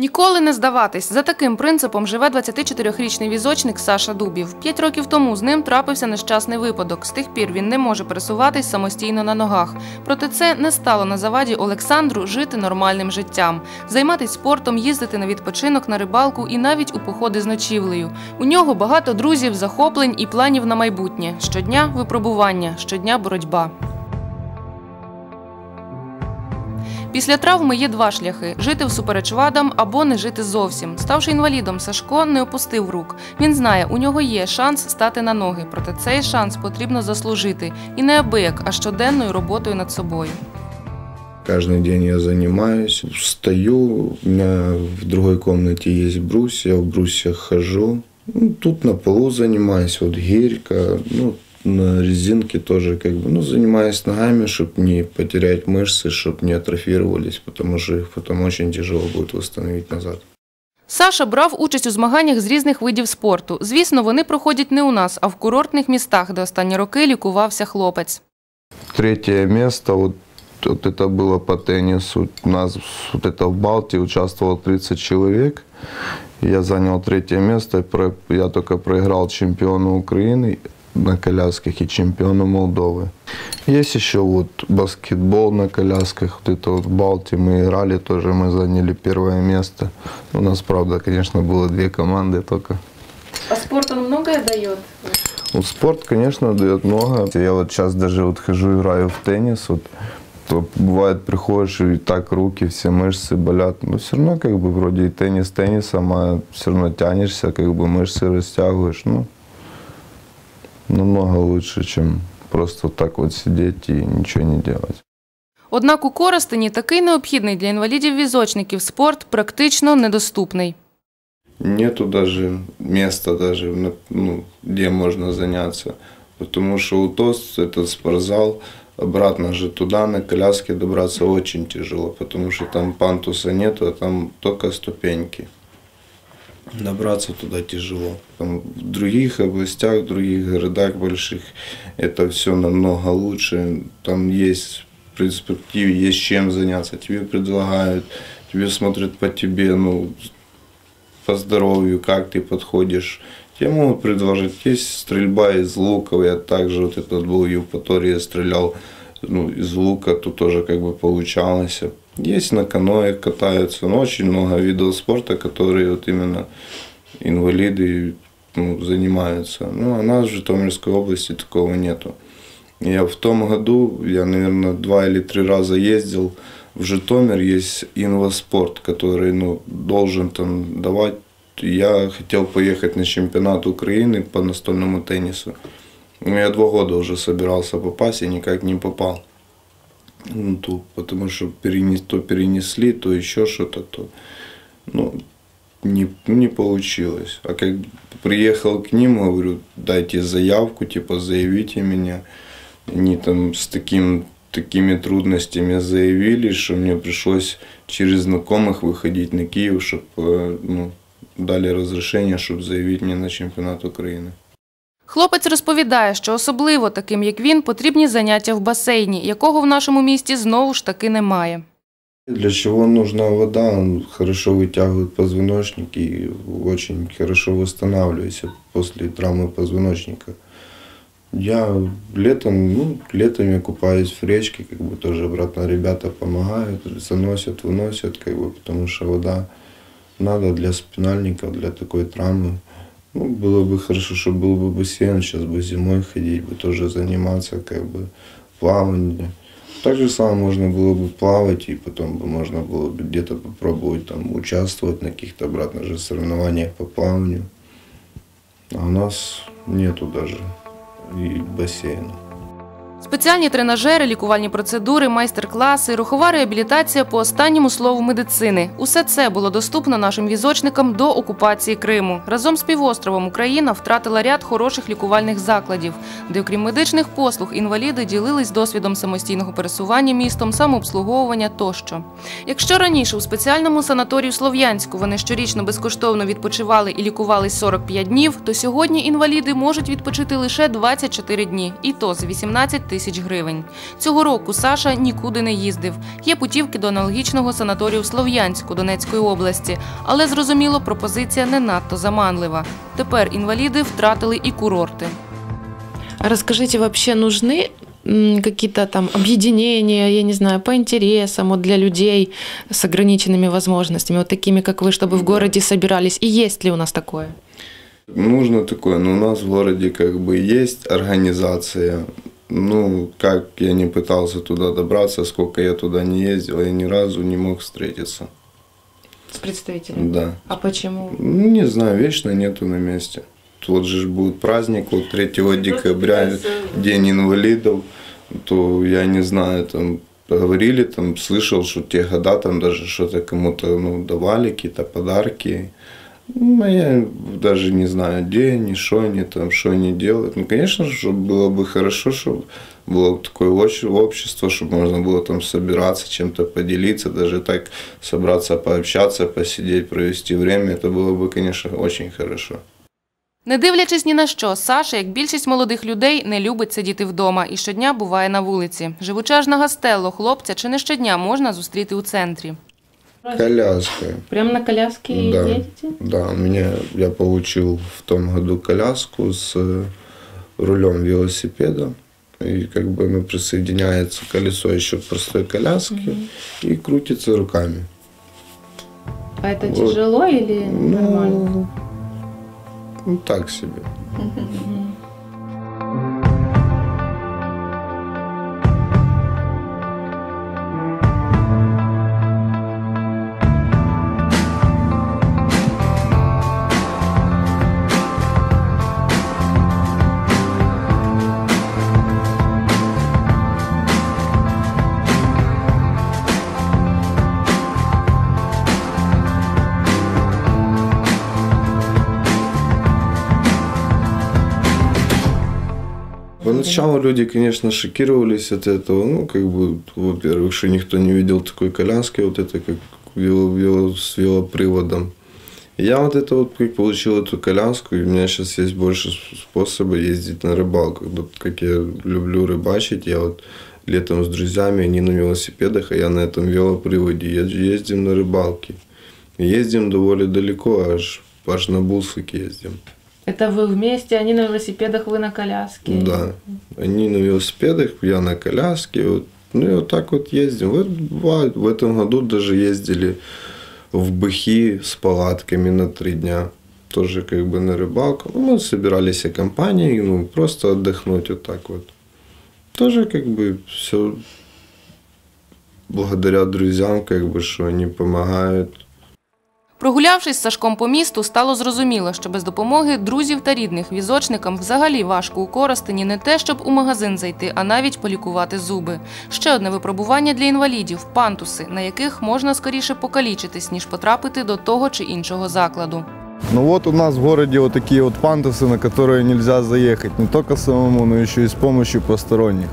Ніколи не здаватись. За таким принципом живе 24-річний візочник Саша Дубів. П'ять років тому з ним трапився нещасний випадок. З тих пір він не може пересуватись самостійно на ногах. Проте це не стало на заваді Олександру жити нормальним життям, займатися спортом, їздити на відпочинок, на рибалку і навіть у походи з ночівлею. У нього багато друзів, захоплень і планів на майбутнє. Щодня випробування, щодня боротьба. Після травми є два шляхи: жити всупереч вадам або не жити зовсім. Ставши інвалідом, Сашко не опустив рук. Він знає, у нього є шанс стати на ноги, проте цей шанс потрібно заслужити і не абияк, а щоденною роботою над собою. Каждый день я занимаюсь, встаю, у меня в другой комнате есть брусья, в брусьях хожу. Ну, тут на полу занимаюсь, вот гирька, ну, на резинке тоже как бы, ну, занимаюсь ногами, чтобы не потерять мышцы, чтобы не атрофировались, потому что их потом очень тяжело будет восстановить назад. Саша брав участь у змаганнях з різних видів спорту. Звісно, вони проходять не у нас, а в курортних містах, де останні роки лікувався хлопець. Третье место, вот, вот это было по теннису. У нас вот это в Балте участвовало 30 человек. Я занял третье место. и про- Я только проиграл чемпиону Украины На колясках и чемпиону Молдовы. Есть еще вот баскетбол на колясках. Вот это вот в Балте мы играли тоже, мы заняли первое место. У нас, правда, конечно, было две команды только. А спорт он многое дає? Ну, спорт, конечно, дает много. Я вот сейчас даже вот хожу, играю в теннис, вот, то бывает приходишь и так руки, все мышцы болят. Но все равно как бы вроде и теннис теннисом, а все равно тянешься, как бы мышцы растягиваешь. Ну, намного лучше, чем просто вот так вот сидеть и ничего не делать. Однак у Коростені такий необхідний для інвалідів-візочників спорт практично недоступний. Нету даже места, даже, на- ну, где можно заняться. Потому что у ТОС этот спортзал, обратно же туда на коляске добраться очень тяжело, потому что там пантуса нету, а там только ступеньки. Добраться туда тяжело. Там в других областях, в других городах больших это все намного лучше. Там есть перспективе, есть чем заняться. Тебе предлагают, тебе смотрят по тебе, ну, по здоровью, как ты подходишь. Тебе могут предложить, есть стрельба из лука, я также вот этот был в Евпатории, стрелял ну, из лука, тут тоже как бы получалось. Есть на каноэ катаются, но очень много видов спорта, которые вот именно инвалиды ну, занимаются. Ну, а нас в Житомирской области такого нету. Я в том году, я, наверное, два или три раза ездил в Житомир, есть инваспорт, который ну, должен там давать. Я хотел поехать на чемпионат Украины по настольному теннису. Ну, я два года уже собирался попасть и никак не попал. Ну, то, потому что перенес, то перенесли, то еще что-то, то ну, не, не получилось. А как приехал к ним, говорю, дайте заявку, типа заявите меня. Они там с таким, такими трудностями заявили, что мне пришлось через знакомых выходить на Киев, чтобы ну, дали разрешение, чтобы заявить меня на чемпионат Украины. Хлопець розповідає, що особливо таким, як він, потрібні заняття в басейні, якого в нашому місті знову ж таки немає. Для чего нужна вода? Он хорошо вытягивает позвоночник и очень хорошо восстанавливается после травмы позвоночника. Я летом, ну, летом я купаюсь в речке, как бы тоже обратно ребята помогают, заносят, выносят, как бы, потому что вода надо для спинальников, для такой травмы. Ну, было бы хорошо, чтобы был бы бассейн, сейчас бы зимой ходить, бы тоже заниматься, как бы, плаванием. Так же самое можно было бы плавать, и потом бы можно было бы где-то попробовать там участвовать на каких-то обратно же соревнованиях по плаванию. А у нас нету даже и бассейна. Спеціальні тренажери, лікувальні процедури, майстер-класи, рухова реабілітація по останньому слову медицини. Усе це було доступно нашим візочникам до окупації Криму. Разом з півостровом Україна втратила ряд хороших лікувальних закладів, де, окрім медичних послуг, інваліди ділились досвідом самостійного пересування містом, самообслуговування тощо. Якщо раніше у спеціальному санаторію Слов'янську вони щорічно безкоштовно відпочивали і лікувались 45 днів, то сьогодні інваліди можуть відпочити лише 24 дні, і то з 18 тисяч гривень. Цього року Саша нікуди не їздив. Є путівки до аналогічного санаторію в Слов'янську Донецької області, але зрозуміло, пропозиція не надто заманлива. Тепер інваліди втратили і курорти. А Расскажите, вообще нужны м, какие-то там объединения, я не знаю, по интересам вот для людей с ограниченными возможностями, вот такими, как вы, чтобы в городе собирались? И есть ли у нас такое? Нужно такое, но у нас в городе как бы есть организация. Ну, как я не пытался туда добраться, сколько я туда не ездил, я ни разу не мог встретиться. С представителями? Да. А почему? Ну, не знаю, вечно нету на месте. Вот же будет праздник, вот 3 декабря, День инвалидов, то я не знаю, там говорили, там слышал, что те года там даже что-то кому-то ну, давали, какие-то подарки. Ну, а я даже не знаю, где они, что они там, что они делают. Ну, конечно же, чтоб было бы хорошо, чтобы было такое обще- общество, чтобы можно было там собираться, чем-то поделиться, даже так собраться, пообщаться, посидеть, провести время. Это было бы, конечно, очень хорошо. Не дивлячись ні на що, Саша, як більшість молодих людей, не любить сидіти вдома і щодня буває на вулиці. Живучи аж на Гастелло, хлопця чи не щодня можна зустріти у центрі. Коляска. Прям на коляске Да. едете? Да, у меня я получил в том году коляску с э, рулем велосипеда. И как бы оно присоединяется колесо еще к простой коляске и крутится руками. А это Вот. тяжело или нормально? Ну, ну, так себе. Поначалу люди, конечно, шокировались от этого. Ну, как бы, во-первых, что никто не видел такой коляски, вот это как вело, вело, с велоприводом. Я вот это вот как получил эту коляску, и у меня сейчас есть больше способа ездить на рыбалку. Вот как я люблю рыбачить, я вот летом с друзьями, они на велосипедах, а я на этом велоприводе ездим на рыбалки. И Ездим довольно далеко, аж, аж на Булсык ездим. Это вы вместе, они на велосипедах, вы на коляске? Да. Они на велосипедах, я на коляске. Вот. Ну и вот так вот ездим. Вот бывает, в этом году даже ездили в Быхи с палатками на три дня. Тоже как бы на рыбалку. Ну, мы собирались и компанией, ну, просто отдохнуть вот так вот. Тоже как бы все благодаря друзьям, как бы, что они помогают. Прогулявшись з Сашком по місту, стало зрозуміло, що без допомоги друзів та рідних візочникам взагалі важко у Коростені не те, щоб у магазин зайти, а навіть полікувати зуби. Ще одне випробування для інвалідів пантуси, на яких можна скоріше покалічитись, ніж потрапити до того чи іншого закладу. Ну вот у нас в городе вот такие вот пандусы, на которые нельзя заехать не только самому, но еще и с помощью посторонних.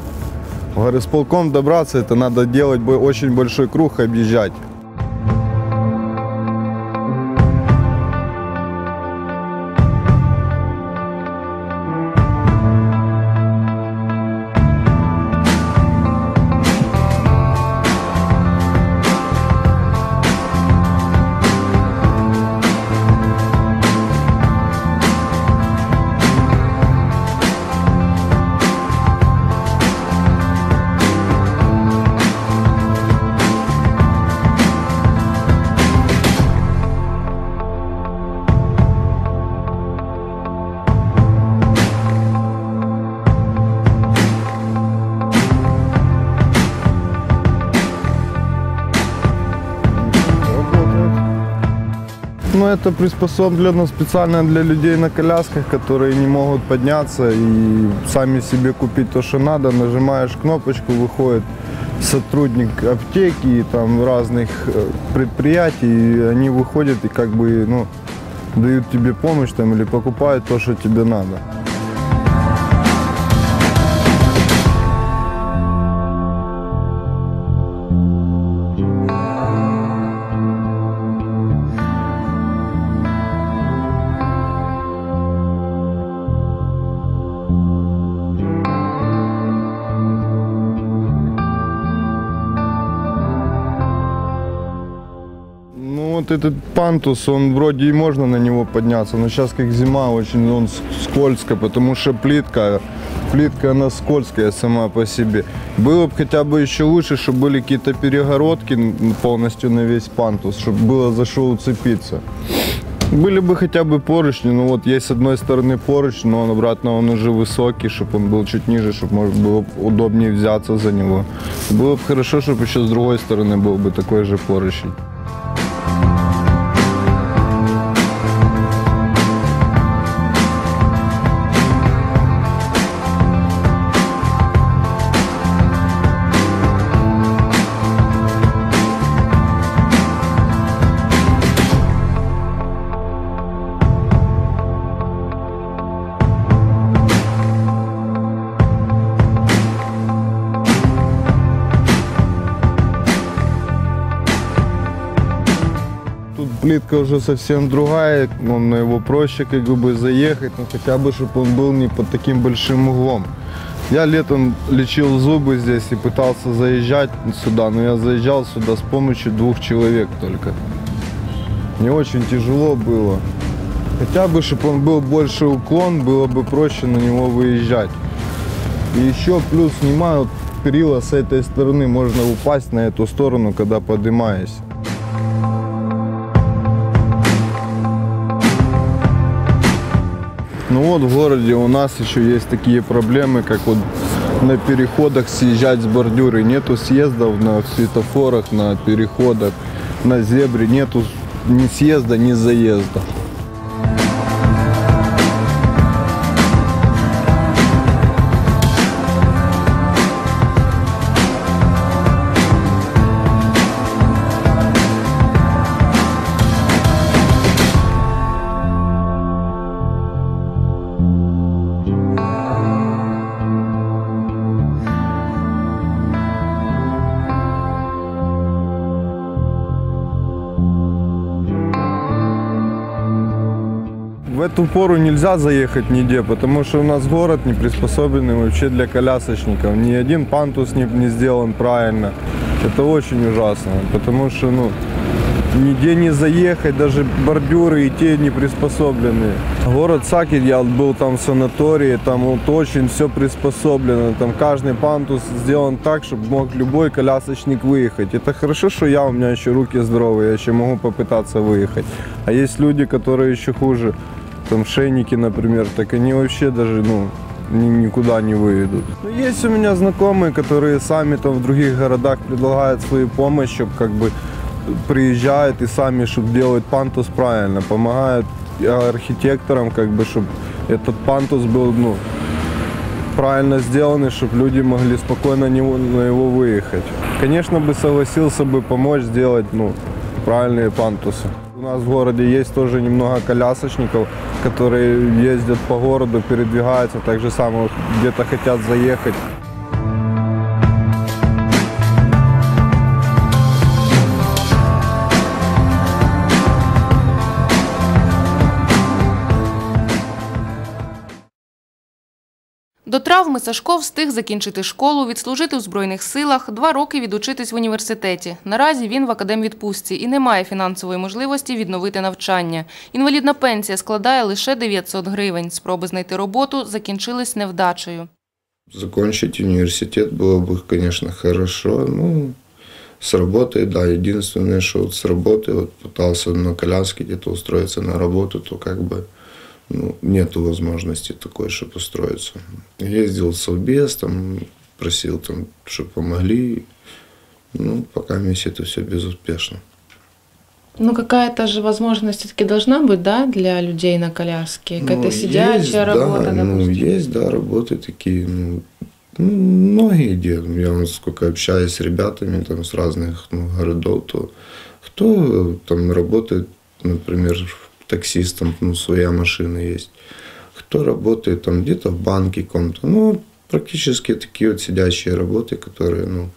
В горисполком добраться, это надо делать бо- очень большой круг, объезжать. Это приспособлено специально для людей на колясках, которые не могут подняться и сами себе купить то, что надо. Нажимаешь кнопочку, выходит сотрудник аптеки и там разных э, предприятий, и они выходят и как бы, ну, дают тебе помощь там или покупают то, что тебе надо. вот этот пантус, он вроде и можно на него подняться, но сейчас как зима, очень он с- скользко, потому что плитка, плитка она скользкая сама по себе. Было бы хотя бы еще лучше, чтобы были какие-то перегородки н- полностью на весь пантус, чтобы было за что уцепиться. Были бы хотя бы поручни, ну вот есть с одной стороны поручень, но он обратно он уже высокий, чтобы он был чуть ниже, чтобы можно было б удобнее взяться за него. Было бы хорошо, чтобы еще с другой стороны был бы такой же поручень. Тут плитка уже совсем другая, он на его проще как бы заехать, но хотя бы, чтобы он был не под таким большим углом. Я летом лечил зубы здесь и пытался заезжать сюда, но я заезжал сюда с помощью двух человек только. Мне очень тяжело было. Хотя бы, чтобы он был больше уклон, было бы проще на него выезжать. И еще плюс снимаю перила с этой стороны, можно упасть на эту сторону, когда поднимаюсь. Ну вот в городе у нас еще есть такие проблемы, как вот на переходах съезжать с бордюры. Нету съездов на светофорах, на переходах, на зебре. Нету ни съезда, ни заезда. В эту пору нельзя заехать нигде, потому что у нас город не приспособленный вообще для колясочников. Ни один пантус не, не сделан правильно. Это очень ужасно, потому что ну, нигде не заехать, даже бордюры и те не приспособлены. Город Сакет, я был там в санатории, там вот очень все приспособлено. Там каждый пантус сделан так, чтобы мог любой колясочник выехать. Это хорошо, что я, у меня еще руки здоровые, я еще могу попытаться выехать. А есть люди, которые еще хуже, там шейники, например, так они вообще даже, ну, ни- никуда не выйдут. Ну, есть у меня знакомые, которые сами там в других городах предлагают свою помощь, чтобы как бы приезжают и сами, чтобы делать пантус правильно, помогают архитекторам, как бы, чтобы этот пантус был, ну, правильно сделанный, чтобы люди могли спокойно него- на его выехать. Конечно, бы согласился бы помочь сделать, ну, правильные пантусы. У нас в городе есть тоже немного колясочников, которые ездят по городу, передвигаются, так же само где-то хотят заехать. До травми Сашко встиг закінчити школу, відслужити у Збройних силах, два роки відучитись в університеті. Наразі він в академвідпустці і не має фінансової можливості відновити навчання. Інвалідна пенсія складає лише 900 гривень. Спроби знайти роботу закінчились невдачею. Закончить университет было бы, конечно, хорошо. Ну, с работой, да, единственное, что вот с работы, вот пытался на коляске где-то устроиться на работу, то как бы Ну, нету возможности такой, чтобы устроиться. Ездил в Совбез, там, просил, там, чтобы помогли. Ну, пока вместе это все безуспешно. Ну, какая-то же возможность все-таки должна быть, да, для людей на коляске? Какая-то Ну, сидячая есть, работа, да, ну, допустим. есть, да, работы такие, ну, ну, многие делают. Я вот сколько общаюсь с ребятами там с разных ну, городов, то кто там работает, например, таксистом, ну, своя машина есть. Кто работает там где-то в банке каком-то. Ну, практически такие вот сидящие работы, которые, ну,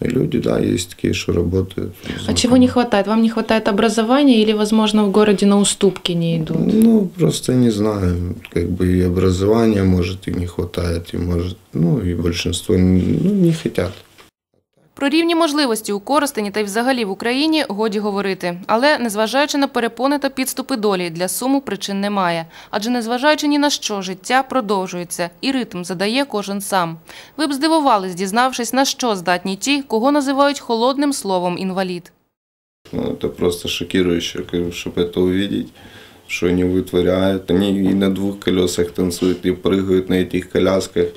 и люди, да, есть такие, что работают. А чего не хватает? Вам не хватает образования или, возможно, в городе на уступки не идут? Ну, просто не знаю, как бы и образования, может, и не хватает, и может, ну, и большинство ну, не хотят. Про рівні можливості у Коростені та й взагалі в Україні годі говорити. Але незважаючи на перепони та підступи долі, для суму причин немає. Адже незважаючи ні на що, життя продовжується і ритм задає кожен сам. Ви б здивувались, дізнавшись, на що здатні ті, кого називають холодним словом інвалід. Ну, это просто шокирующе, чтобы это увидеть, что они вытворяют. Они и на двух колесах танцуют, и прыгают на этих колясках,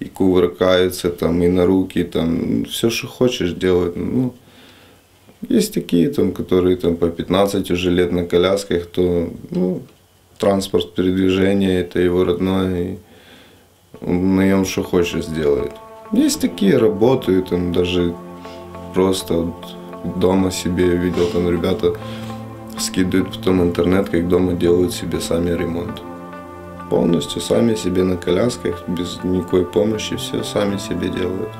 И кувыркаются там, и на руки, там, все, что хочешь делают. Ну, есть такие, там, которые там, по 15 уже лет на колясках, то ну, транспорт передвижения, это его родное, и он на нем что хочешь сделает. Есть такие, работают, там, даже просто вот дома себе видел, там ребята скидывают потом интернет, как дома делают себе сами ремонт. Полностью сами себе на колясках, без никакой помощи, все сами себе делают.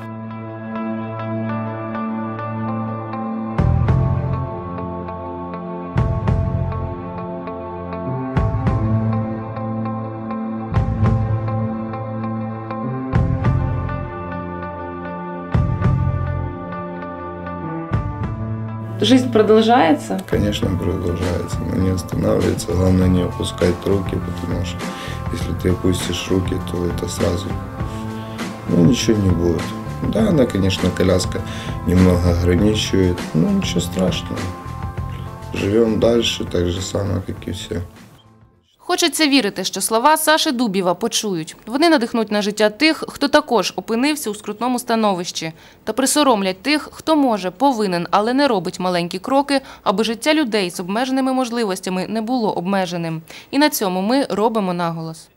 Жизнь продовжується. Конечно, продолжается, но не останавливается. Главное не опускать руки, потому что если ты опустишь руки, то это сразу ну, ничего не будет. Да, она, конечно, коляска немного ограничивает, но ничего страшного. Живем дальше, так же самое, как и все. Хочеться вірити, що слова Саші Дубіва почують. Вони надихнуть на життя тих, хто також опинився у скрутному становищі, та присоромлять тих, хто може, повинен, але не робить маленькі кроки, аби життя людей з обмеженими можливостями не було обмеженим. І на цьому ми робимо наголос.